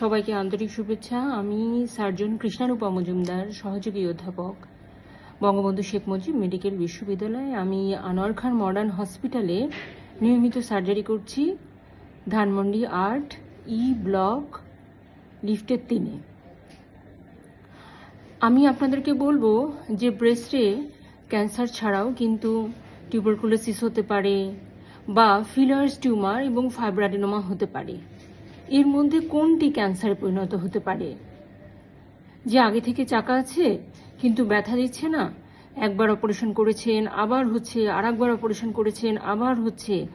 সবাইকে আন্তরিক শুভেচ্ছা। আমি সার্জন কৃষ্ণারূপা মজুমদার, সহযোগী অধ্যাপক। বঙ্গবন্ধু শেখ মুজিব মেডিকেল বিশ্ববিদ্যালয়ে আমি আনোয়ার খান মডার্ন হসপিটালে নিয়মিত সার্জারি করছি। ধানমন্ডি আর্ট, ই ব্লক, লিফটের তিনে। আমি আপনাদেরকে বলব যে ব্রেস্টে ক্যান্সার ছাড়াও কিন্তু টিউবারকুলোসিস হতে পারে বা ফিলার্স টিউমার এবং ফাইব্রাডিনোমা হতে পারে। এর মধ্যে কোনটি ক্যান্সারে পরিণত হতে পারে? যে আগে থেকে চাকা আছে, কিন্তু ব্যথা দিচ্ছে না, একবার অপারেশন করেছেন, আবার হচ্ছে আর একবার অপারেশন করেছেন, আবার হচ্ছে।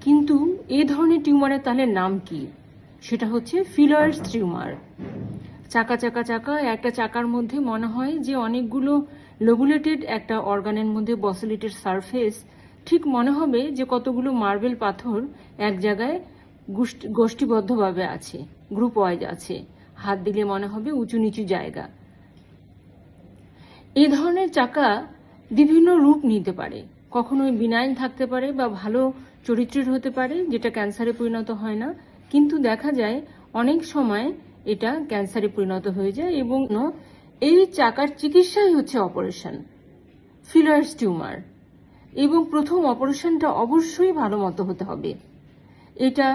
কিন্তু এ ধরনের টিউমারের তাহলে নাম কি? সেটা হচ্ছে ফিলার্স টিউমার। চাকা চাকা চাকা, একটা চাকার মধ্যে মনে হয় যে অনেকগুলো লোবুলেটেড একটা অর্গানের মধ্যে বসিলেটেড সারফেস। ঠিক মনে হবে যে কতগুলো মার্বেল পাথর এক জায়গায় গোষ্ঠীবদ্ধভাবে আছে গ্রুপ ওয়াইজ আছে। হাত দিলে মনে হবে উঁচু নিচু জায়গা। এই ধরনের চাকা বিভিন্ন রূপ নিতে পারে। কখনো বিনাইন থাকতে পারে বা ভালো চরিত্রের হতে পারে, যেটা ক্যান্সারে পরিণত হয় না। কিন্তু দেখা যায় অনেক সময় এটা ক্যান্সারে পরিণত হয়ে যায় এবং এই চাকার চিকিৎসাই হচ্ছে অপারেশন ফিলার্স টিউমার এবং প্রথম অপারেশনটা অবশ্যই ভালো মতো হতে হবে। এটা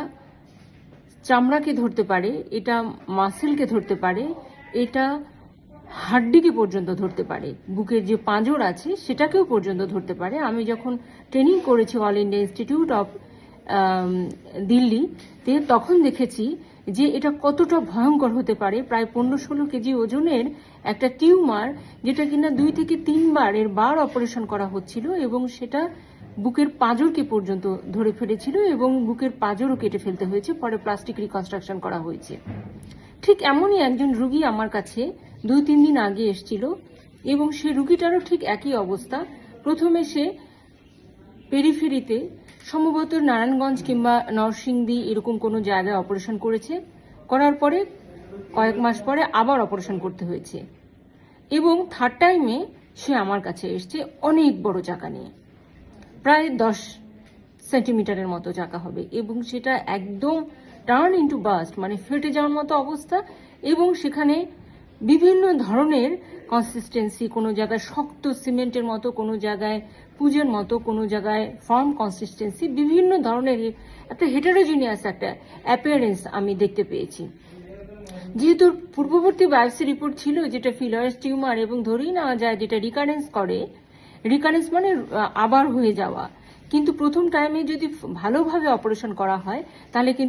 চামড়াকে ধরতে পারে, এটা মাসেলকে ধরতে পারে, এটা হাড্ডিকে পর্যন্ত ধরতে পারে, বুকের যে পাঁজর আছে সেটাকেও পর্যন্ত ধরতে পারে। আমি যখন ট্রেনিং করেছি all India institute of Delhi, তে তখন দেখেছি যে এটা কতটা ভয়ঙ্কর হতে পারে। প্রায় পনেরো ষোলো কেজি ওজনের একটা টিউমার যেটা কিনা দুই থেকে তিনবার এর বার অপারেশন করা হচ্ছিল এবং সেটা বুকের পাঁজরকে পর্যন্ত ধরে ফেলেছিল এবং বুকের পাঁজরও কেটে ফেলতে হয়েছে, পরে প্লাস্টিক রিকনস্ট্রাকশন করা হয়েছে। ঠিক এমনই একজন রুগী আমার কাছে দুই তিন দিন আগে এসেছিল এবং সে রুগীটারও ঠিক একই অবস্থা। প্রথমে সে পেরিফেরিতে সম্ভবত নারায়ণগঞ্জ কিংবা নরসিংদী এরকম কোনো জায়গায় অপারেশন করেছে। করার পরে কয়েক মাস পরে আবার অপারেশন করতে হয়েছে। এবং থার্ড টাইমে সে আমার কাছে এসছে অনেক বড় চাকা নিয়ে। প্রায় দশ সেন্টিমিটারের মতো চাকা হবে এবং সেটা একদম টার্ন ইন্টু বাস্ট মানে ফেটে যাওয়ার মতো অবস্থা এবং সেখানে বিভিন্ন ধরনের কনসিস্টেন্সি কোনো জায়গায় শক্ত সিমেন্টের মতো, কোনো জায়গায় পুজের মতো, কোনো জায়গায় ফার্ম কনসিস্টেন্সি বিভিন্ন ধরনের একটা হেটারোজিনিয়াস একটা অ্যাপিয়ারেন্স আমি দেখতে পেয়েছি। যেহেতু পূর্ববর্তী বায়োপসি রিপোর্ট ছিল যেটা ফিলার্স টিউমার এবং ধরেই নেওয়া যায় যেটা রিকারেন্স করে রিকারেন্স মানে আবার হয়ে যাওয়া। কিন্তু প্রথম টাইমে যদি ভালোভাবে অপারেশন করা হয়, তাহলে কিন্তু